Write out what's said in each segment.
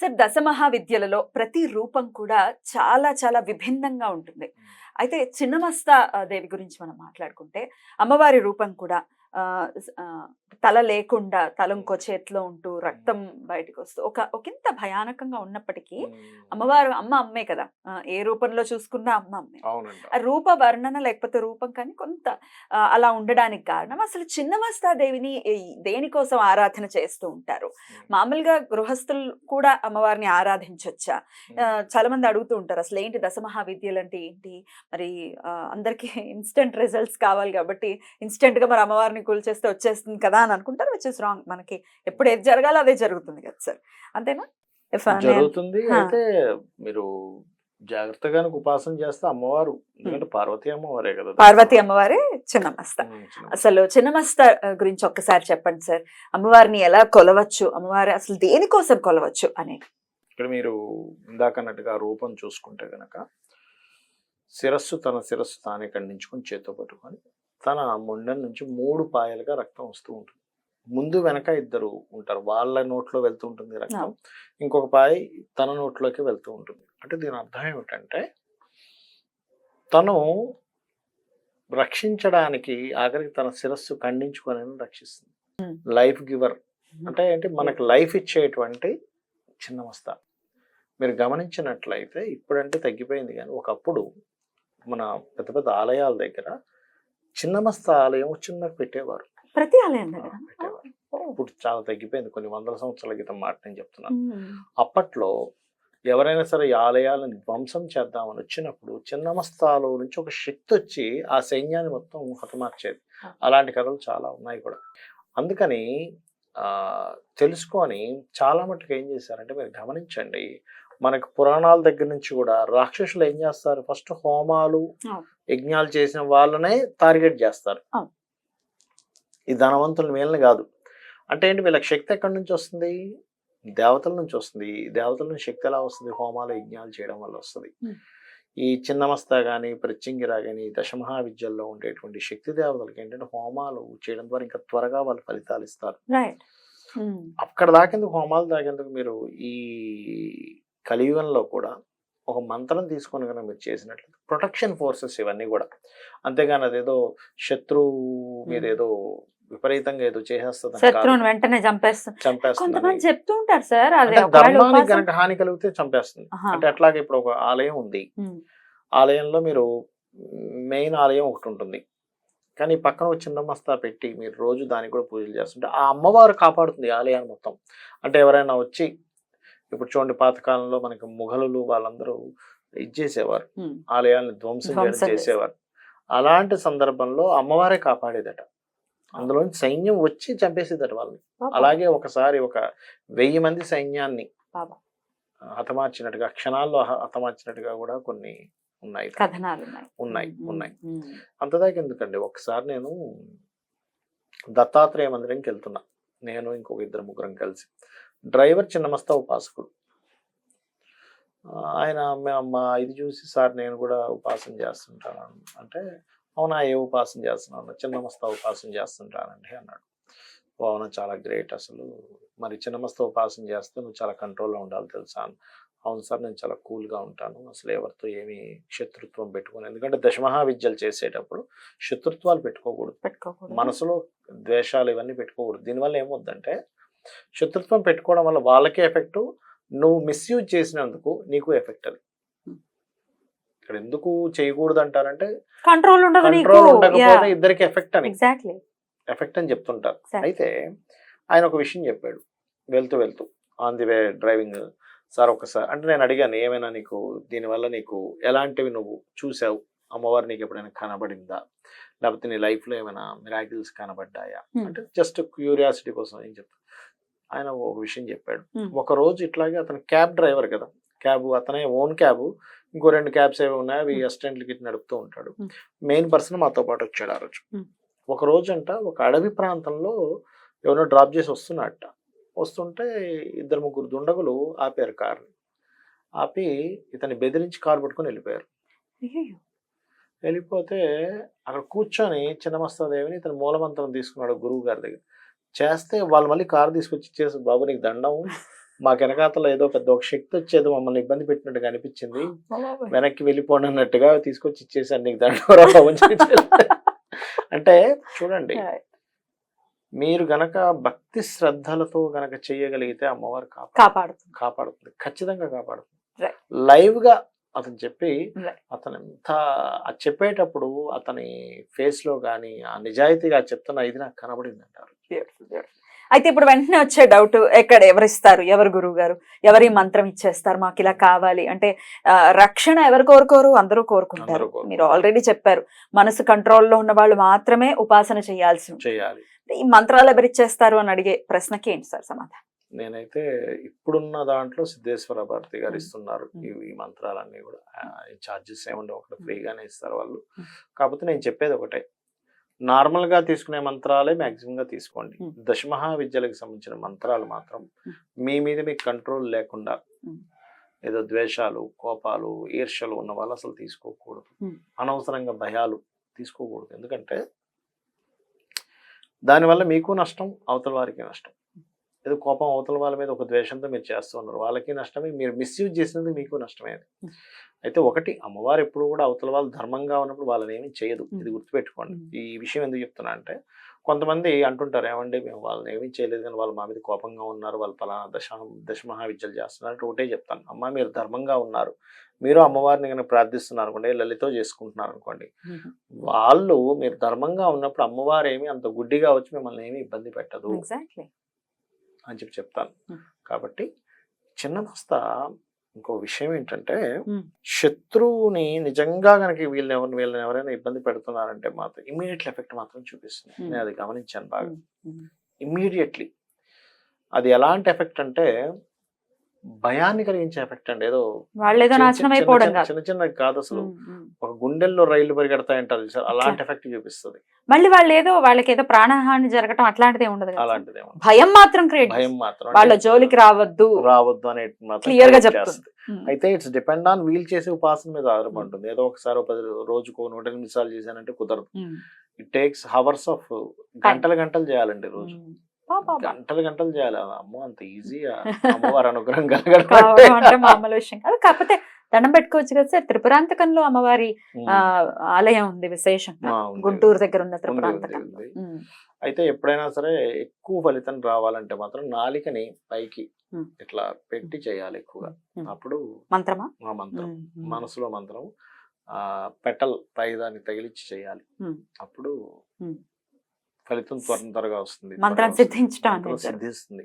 Sir దశమహావిద్యలలో ప్రతి రూపం కూడా చాలా చాలా విభిన్నంగా ఉంటుంది. అయితే చిన్నమస్త దేవి గురించి మనం మాట్లాడుకుంటే అమ్మవారి రూపం కూడా తల లేకుండా తల ఇంకో చేతిలో ఉంటూ రక్తం బయటకు వస్తూ ఒక ఒకంత భయానకంగా ఉన్నప్పటికీ అమ్మవారు అమ్మ అమ్మే కదా! ఏ రూపంలో చూసుకున్నా అమ్మ అమ్మే. ఆ రూప వర్ణన లేకపోతే రూపం కానీ కొంత అలా ఉండడానికి కారణం అసలు చిన్నమస్తా దేవిని ఈ- దేనికోసం ఆరాధన చేస్తూ ఉంటారు? మామూలుగా గృహస్థులు కూడా అమ్మవారిని ఆరాధించవచ్చా ఆ, చాలా మంది అడుగుతూ ఉంటారు అసలు ఏంటి దశమహావిద్యలు అంటే ఏంటి? మరి ఆ, అందరికీ ఇన్స్టెంట్ రిజల్ట్స్ కావాలి కాబట్టి ఇన్స్టెంట్గా మరి అమ్మవారిని కూల్చేస్తే వచ్చేస్తుంది కదా అని అనుకుంటారు విచ్ ఇస్ రాంగ్ మనకి ఎప్పుడు ఏది జరగాలో అదే జరుగుతుంది కదా సార్. అంతేనా? జరుగుతుంది. అయితే మీరు జాగ్రత్తగా ఉపాసన చేస్తే అమ్మవారు. ఎందుకంటే పార్వతీ అమ్మవారే కదా. పార్వతి అమ్మవారే చిన్నమస్త. అసలు చిన్నమస్త గురించి ఒక్కసారి చెప్పండి సార్. అమ్మవారిని ఎలా కొలవచ్చు? అమ్మవారి అసలు దేనికోసం కొలవచ్చు అనేది. ఇక్కడ మీరు ఇందాక అన్నట్టుగా రూపం చూసుకుంటే గనక శిరస్సు తన శిరస్సు తానే ఖండించుకొని చేత్తో పట్టుకొని తన మొండెం నుంచి మూడు పాయలుగా రక్తం వస్తూ ఉంటుంది. ముందు వెనక ఇద్దరు ఉంటారు. వాళ్ళ నోట్లో వెళ్తూ ఉంటుంది రక్తం. ఇంకొక పాయ తన నోట్లోకి వెళ్తూ ఉంటుంది. అంటే దీని అర్థం ఏమిటంటే తను రక్షించడానికి ఆఖరికి తన శిరస్సు ఖండించుకొని రక్షిస్తుంది. Life giver. అంటే ఏంటి? మనకు లైఫ్ ఇచ్చేటువంటి చిన్నమస్త మీరు గమనించినట్లయితే ఇప్పుడంటే తగ్గిపోయింది కానీ ఒకప్పుడు మన పెద్ద పెద్ద ఆలయాల దగ్గర చిన్నమస్త ఆలయం చిన్నది పెట్టేవారు. ప్రతి ఆలయం పెట్టేవారు. ఇప్పుడు చాలా తగ్గిపోయింది. కొన్ని వందల సంవత్సరాల క్రితం మాట నేను చెప్తున్నాను. అప్పట్లో ఎవరైనా సరే ఈ ఆలయాలను ధ్వంసం చేద్దామని వచ్చినప్పుడు చిన్నమస్తాలో నుంచి ఒక శక్తి వచ్చి ఆ సైన్యాన్ని మొత్తం హతమార్చేది. అలాంటి కథలు చాలా ఉన్నాయి కూడా. అందుకని తెలుసుకొని చాలా మటుకు ఏం చేశారంటే మీరు గమనించండి మనకు పురాణాల దగ్గర నుంచి కూడా రాక్షసులు ఏం చేస్తారు? ఫస్ట్ హోమాలు. యజ్ఞాలు చేసిన వాళ్ళనే టార్గెట్ చేస్తారు. ఈ ధనవంతుల మేలని కాదు. అంటే ఏంటి? వీళ్ళకి శక్తి ఎక్కడి నుంచి వస్తుంది? దేవతల నుంచి వస్తుంది. దేవతల నుంచి శక్తి ఎలా వస్తుంది? హోమాలు యజ్ఞాలు చేయడం వల్ల వస్తుంది. ఈ చిన్నమస్త కానీ ప్రత్యంగిర కానీ దశమహా విద్యల్లో ఉండేటువంటి శక్తి దేవతలకి ఏంటంటే హోమాలు చేయడం ద్వారా ఇంకా త్వరగా వాళ్ళు ఫలితాలు ఇస్తారు. అక్కడ దాకేందుకు? హోమాలు దాకేందుకు? మీరు ఈ కలియుగంలో కూడా ఒక మంత్రం తీసుకొని కనుక మీరు చేసినట్లయితే ప్రొటెక్షన్ ఫోర్సెస్ ఇవన్నీ కూడా. అంతేగాని అదేదో శత్రువు మీద. ఏదో విపరీతంగా ఏదో చేసేస్తుంది శత్రువుని వెంటనే చంపేస్తుంది. కొంతమంది చెప్తూ ఉంటారు సార్ ధర్మానికి కనుక హాని కలిగితే చంపేస్తుంది. అంటే అట్లాగే ఇప్పుడు ఒక ఆలయం ఉంది. ఆలయంలో మీరు మెయిన్ ఆలయం ఒకటి ఉంటుంది. కానీ పక్కన ఒక చిన్న మస్తా పెట్టి మీరు రోజు దానికి కూడా పూజలు చేస్తుంటే ఆ అమ్మవారు కాపాడుతుంది ఆలయాన్ని మొత్తం. అంటే ఎవరైనా వచ్చి ఇప్పుడు చూడండి పాతకాలంలో మనకి ముఘలులు వాళ్ళందరూ ఇది చేసేవారు ఉమ్. ఆలయాల్ని ధ్వంసం చేసేవారు. అలాంటి సందర్భంలో అమ్మవారే కాపాడేదట. అందులో సైన్యం వచ్చి చంపేసేదట వాళ్ళని. అలాగే ఒకసారి ఒక వెయ్యి మంది సైన్యాన్ని. హతమార్చినట్టుగా క్షణాల్లో హతమార్చినట్టుగా కూడా కొన్ని ఉన్నాయి. కథనాలు ఉన్నాయి. ఉన్నాయి. అంతదాకా ఎందుకండి? ఒకసారి నేను దత్తాత్రేయ మందిరంకి వెళ్తున్నా. నేను ఇంకొక ఇద్దరు ముగ్గురం కలిసి. డ్రైవర్ చిన్నమస్తా ఉపాసకుడు. ఆయన మా- ఇది చూసి సార్ నేను కూడా ఉపాసన చేస్తుంటాను అంటే అవునా ఏ ఉపాసన చేస్తున్నాను చిన్నమస్తా ఉపాసన చేస్తుంటానండి అన్నాడు. "ఓ, అవునా చాలా గ్రేట్ అసలు. మరి చిన్నమస్తా ఉపాసన చేస్తే నువ్వు చాలా కంట్రోల్లో ఉండాలి తెలుసా. అవును సార్ నేను చాలా కూల్గా ఉంటాను. అసలు ఎవరితో ఏమీ శత్రుత్వం పెట్టుకోను. ఎందుకంటే దశమహా విద్యలు చేసేటప్పుడు శత్రుత్వాలు పెట్టుకోకూడదు. పెట్టుకోకూడదు. మనసులో ద్వేషాలు ఇవన్నీ పెట్టుకోకూడదు. దీనివల్ల ఏమవుద్దంటే శత్రుత్వం పెట్టుకోవడం వల్ల వాళ్ళకే ఎఫెక్ట్ నువ్వు మిస్యూజ్ చేసినందుకు నీకు ఎఫెక్ట్ అది. ఇక్కడ ఎందుకు చేయకూడదు అంటారంటే కంట్రోల్ ఉండకపోతే ఇద్దరికి ఎఫెక్ట్ అని. ఎగ్జాక్ట్లీ ఎఫెక్ట్ అని చెప్తుంటారు. అయితే ఆయన ఒక విషయం చెప్పాడు. వెళ్తూ వెళ్తూ on the way driving sir ఒకసారి అంటే నేను అడిగాను ఏమైనా నీకు దీనివల్ల నీకు ఎలాంటివి నువ్వు చూసావు? అమ్మవారు నీకు ఎప్పుడైనా కనబడిందా? లేకపోతే నీ లైఫ్లో ఏమైనా మిరాకిల్స్ కనబడ్డాయా? Hmm. అంటే జస్ట్ క్యూరియాసిటీ కోసం ఏం చెప్తా ఆయన ఒక విషయం చెప్పాడు. ఒక రోజు ఇట్లాగే అతను క్యాబ్ డ్రైవర్ కదా క్యాబ్ అతనే ఓన్ క్యాబ్ ఇంకో రెండు క్యాబ్స్ ఏవి ఉన్నాయి అవి. అసిస్టెంట్లకి నడుపుతూ ఉంటాడు. మెయిన్ పర్సన్ మాతో పాటు వచ్చాడు ఆ రోజు. ఒక రోజు అంట ఒక అడవి ప్రాంతంలో ఎవరో డ్రాప్ చేసి వస్తున్నట్ట వస్తుంటే ఇద్దరు ముగ్గురు దుండగులు ఆపారు కార్ని ఆపి ఇతన్ని బెదిరించి కారు పట్టుకొని వెళ్ళిపోయారు. వెళ్ళిపోతే అక్కడ కూర్చొని చిన్నమస్తాదేవిని ఇతను మూలమంత్రం తీసుకున్నాడు గురువు గారి దగ్గర చేస్తే వాళ్ళు మళ్ళీ కారు తీసుకొచ్చి ఇచ్చేసి బాబు నీకు దండం. మాకు వెనకాతలో ఏదో పెద్ద ఒక శక్తి వచ్చేది మమ్మల్ని ఇబ్బంది పెట్టినట్టుగా అనిపించింది. వెనక్కి వెళ్ళిపోండి అన్నట్టుగా తీసుకొచ్చి ఇచ్చేసాను నీకు దండం అంటే చూడండి మీరు గనక భక్తి శ్రద్ధలతో గనక చేయగలిగితే అమ్మవారు కాపాడు కాపాడుతుంది. కాపాడుతుంది. ఖచ్చితంగా కాపాడుతుంది. లైవ్గా అతను చెప్పి. అతను ఎంత అది చెప్పేటప్పుడు అతని ఫేస్లో గానీ ఆ నిజాయితీగా చెప్తున్న ఇది నాకు కనబడింది అంటారు. అయితే ఇప్పుడు వెంటనే వచ్చే డౌట్ ఎక్కడ ఎవరు ఇస్తారు ఎవరు గురువు గారు ఎవరి మంత్రం ఇచ్చేస్తారు? మాకు ఇలా కావాలి. అంటే రక్షణ ఎవరు కోరుకోరు? అందరూ కోరుకుంటారు. మీరు ఆల్రెడీ చెప్పారు. మనసు కంట్రోల్లో ఉన్న వాళ్ళు మాత్రమే ఉపాసన చేయాల్సి చేయాలి. ఈ మంత్రాలు ఎవరు ఇచ్చేస్తారు అని అడిగే ప్రశ్నకి ఏంటి సార్ సమాధానం? నేనైతే ఇప్పుడున్న దాంట్లో సిద్ధేశ్వర భారతి గారు. ఇస్తున్నారు. ఈ మంత్రాలన్నీ కూడా ఛార్జెస్ ఏముండే ఒకటి. ఫ్రీగానే ఇస్తారు వాళ్ళు. కాకపోతే నేను చెప్పేది ఒకటే నార్మల్గా తీసుకునే మంత్రాలే మాక్సిమం గా తీసుకోండి. దశమహా విద్యలకు సంబంధించిన మంత్రాలు మాత్రం. మీ మీద మీకు కంట్రోల్ లేకుండా. ఏదో ద్వేషాలు కోపాలు ఈర్ష్యలు ఉన్న వాళ్ళు అసలు తీసుకోకూడదు. అనవసరంగా భయాలు తీసుకోకూడదు ఎందుకంటే దానివల్ల మీకు నష్టం అవతల వారికి నష్టం ఏదో కోపం అవతల వాళ్ళ మీద ఒక ద్వేషంతో మీరు చేస్తూ ఉన్నారు. వాళ్ళకి నష్టమే మీరు మిస్యూజ్ చేసినందుకు మీకు నష్టమే. అయితే ఒకటి అమ్మవారు ఎప్పుడు కూడా అవతల వాళ్ళు ధర్మంగా ఉన్నప్పుడు వాళ్ళని ఏమీ చేయదు. ఇది గుర్తుపెట్టుకోండి. ఈ విషయం ఎందుకు చెప్తున్నా అంటే కొంతమంది అంటుంటారు ఏమండి మేము వాళ్ళని ఏమీ చేయలేదు కానీ వాళ్ళు మా మీద కోపంగా ఉన్నారు వాళ్ళు పలానా దశ దశమహా విద్యలు చేస్తున్నారు అంటే ఒకటే చెప్తాను. అమ్మ మీరు ధర్మంగా ఉన్నారు. మీరు అమ్మవారిని కనుక ప్రార్థిస్తున్నారు అనుకోండి లలితో చేసుకుంటున్నారు అనుకోండి వాళ్ళు మీరు ధర్మంగా ఉన్నప్పుడు అమ్మవారు ఏమి అంత గుడ్డిగా వచ్చి మిమ్మల్ని ఏమీ ఇబ్బంది పెట్టదు. ఎగ్జాక్ట్లీ అని చెప్పి చెప్తాను. కాబట్టి చిన్న మస్తా ఇంకో విషయం ఏంటంటే. శత్రువుని నిజంగా కనుక వీళ్ళని ఎవరిని వీళ్ళని ఎవరైనా ఇబ్బంది పెడుతున్నారంటే మాత్రం ఇమీడియట్ ఎఫెక్ట్ మాత్రం చూపిస్తుంది. నేను అది గమనించాను బాగా. ఇమ్మీడియట్లీ అది ఎలాంటి ఎఫెక్ట్ అంటే భయాన్ని కలిగించే ఎఫెక్ట్ అండి. ఏదో వాళ్ళు ఏదో చిన్న- నాశనం చిన్న- అయిపోవడం చిన్న- చిన్న కాదు అసలు. ఒక గుండెల్లో రైళ్ళు పరిగెడతాయంటారు చూసారు? అలాంటి ఎఫెక్ట్ చూపిస్తుంది. మళ్ళీ వాళ్ళు ఏదో వాళ్ళకి ఏదో ప్రాణహాని జరగటం అట్లాంటిది ఉండదు సార్? అలాంటిది భయం మాత్రం క్రియేట్ భయం మాత్రం వాళ్ళ జోలికి రావద్దు. రావద్దు అనే క్లియర్గా చెప్తుంది. అయితే ఇట్స్ డిపెండ్ ఆన్ వీల్ చేసే ఉపాసన మీద ఆధారపడుతుంది. ఏదో ఒకసారి ఒక పది రోజుకు నూట ఎనిమిది సార్లు చేశానంటే కుదరదు. ఇట్ టేక్స్ హవర్స్ ఆఫ్ గంటలు గంటలు చేయాలండి రోజు. గంటలు గంటలు చేయాలి అమ్మో అంత ఈజీ అమ్మవారి అనుగ్రహం కలగడం అంటే మామూలు విషయం కాదు కాకపోతే దండం పెట్టుకోవచ్చు కదా సార్ త్రిపురాంతకంలో అమ్మవారి ఆలయం ఉంది విశేషంగా. గుంటూరు దగ్గర ఉన్న. ఉమ్. అయితే ఎప్పుడైనా సరే ఎక్కువ ఫలితం రావాలంటే మాత్రం నాలికని పైకి. ఇట్లా పెట్టి చేయాలి ఎక్కువగా. అప్పుడు మంత్రమా మా మంత్రం. మనసులో మంత్రం ఆ పెటల్ పై దాన్ని తగిలిచ్చి చేయాలి. అప్పుడు. ఫలితం త్వర త్వరగా వస్తుంది. మంత్రం. సిద్ధించడం. సిద్ధిస్తుంది.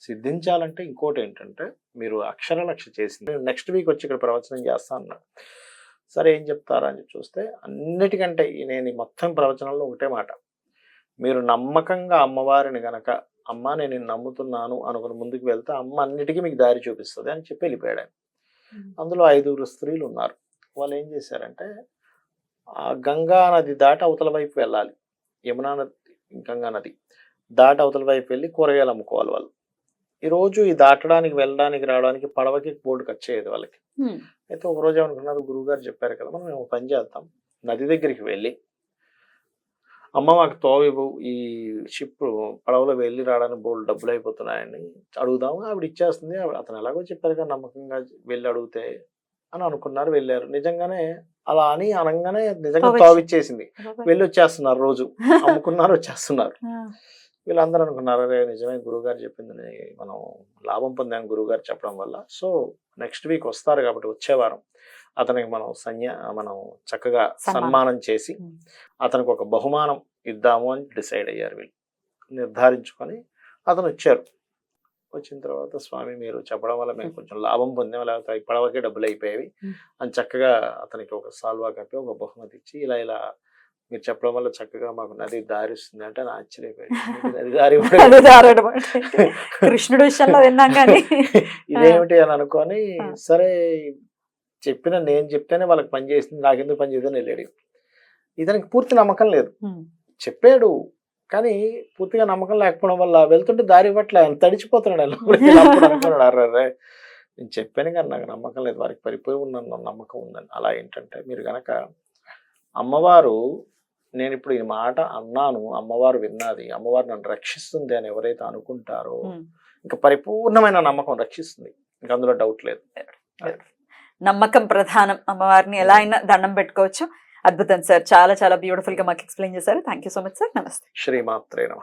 సిద్ధించాలంటే ఇంకోటి ఏంటంటే మీరు అక్షర లక్ష చేసింది. నెక్స్ట్ వీక్ వచ్చి ఇక్కడ ప్రవచనం చేస్తా అన్నాడు సరే ఏం చెప్తారా అని చూస్తే అన్నిటికంటే నేను ఈ మొత్తం ప్రవచనంలో ఒకటే మాట. మీరు నమ్మకంగా అమ్మవారిని గనక అమ్మ నేను నిన్ను నమ్ముతున్నాను అనుకుని ముందుకు వెళ్తే అమ్మ అన్నిటికీ మీకు దారి చూపిస్తుంది అని చెప్పి వెళ్ళిపోయాడు. అందులో ఐదుగురు స్త్రీలు ఉన్నారు. వాళ్ళు ఏం చేశారంటే ఆ గంగా నది దాటి అవతల వైపు వెళ్ళాలి. యమునా నది గంగా నది. దాటి అవతల వైపు వెళ్ళి కూరగాయలు అమ్ముకోవాలి వాళ్ళు. ఈ రోజు ఈ దాటడానికి వెళ్ళడానికి రావడానికి పడవకి బోర్డు ఖర్చు అయ్యేది వాళ్ళకి. అయితే ఒక రోజు ఏమనుకున్నారు? గురువు గారు చెప్పారు కదా మనం ఒక పని చేద్దాం. నది దగ్గరికి వెళ్ళి అమ్మ మాకు తోవివు ఈ షిప్ పడవలో వెళ్ళి రావడానికి బోల్డ్ డబ్బులు అయిపోతున్నాయని అడుగుదాము ఆవిడ ఇచ్చేస్తుంది. అతను ఎలాగో చెప్పారు కదా నమ్మకంగా వెళ్ళి అడిగితే అని అనుకున్నారు వెళ్ళారు. నిజంగానే అలా అని అనగానే నిజంగా తోవిచ్చి- తోవిచ్చేసింది. వెళ్ళి వచ్చేస్తున్నారు రోజు. అమ్ముకున్నారు వచ్చేస్తున్నారు. వీళ్ళందరూ అనుకున్నారు అరే నిజమే గురువుగారు చెప్పింది మనం లాభం పొందాం గురువుగారు చెప్పడం వల్ల. సో నెక్స్ట్ వీక్ వస్తారు కాబట్టి వచ్చే వారం అతనికి మనం సన్య మనం చక్కగా సన్మానం. చేసి. అతనికి ఒక బహుమానం ఇద్దాము అని డిసైడ్ అయ్యారు వీళ్ళు. నిర్ధారించుకొని అతను వచ్చారు. వచ్చిన తర్వాత స్వామి మీరు చెప్పడం వల్ల మేము కొంచెం లాభం పొందాం లేకపోతే పడవకే డబ్బులు అయిపోయేవి Hmm. అని చక్కగా అతనికి ఒక సాల్వా కప్పి ఒక బహుమతి ఇచ్చి ఇలా ఇలా మీరు చెప్పడం వల్ల చక్కగా మాకు నది దారిస్తుంది అంటే నా ఆశ్చర్యపోయింది "మీకు నది దారి కూడా అదే దారడమాట కృష్ణుడు విషయంలో విన్నాం కానీ. ఇదేమిటి అని అనుకొని. సరే చెప్పిన నేను చెప్తేనే వాళ్ళకి పని చేసింది నాకెందుకు పని వెళ్ళాడు. ఇతనికి పూర్తి నమ్మకం లేదు. చెప్పాడు కానీ పూర్తిగా నమ్మకం లేకపోవడం వల్ల వెళ్తుంటే దారి ఇవ్వట్లే తడిచిపోతున్నాడు అనుకున్నాడు అర్రే నేను చెప్పాను కానీ నాకు నమ్మకం లేదు వారికి పరిపోయి ఉన్న నమ్మకం ఉందని. అలా ఏంటంటే మీరు గనక అమ్మవారు నేను ఇప్పుడు ఈ మాట అన్నాను అమ్మవారు విన్నది అమ్మవారు నన్ను రక్షిస్తుంది అని ఎవరైతే అనుకుంటారో. ఇంకా పరిపూర్ణమైన నమ్మకం రక్షిస్తుంది ఇంకా అందులో డౌట్ లేదు. నమ్మకం ప్రధానం. అమ్మవారిని ఎలా అయినా దండం పెట్టుకోవచ్చు. అద్భుతం సార్. చాలా చాలా బ్యూటిఫుల్గా మాకు ఎక్స్ప్లెయిన్ చేశారు. Thank you so much sir నమస్తే శ్రీమాత్రే నమ.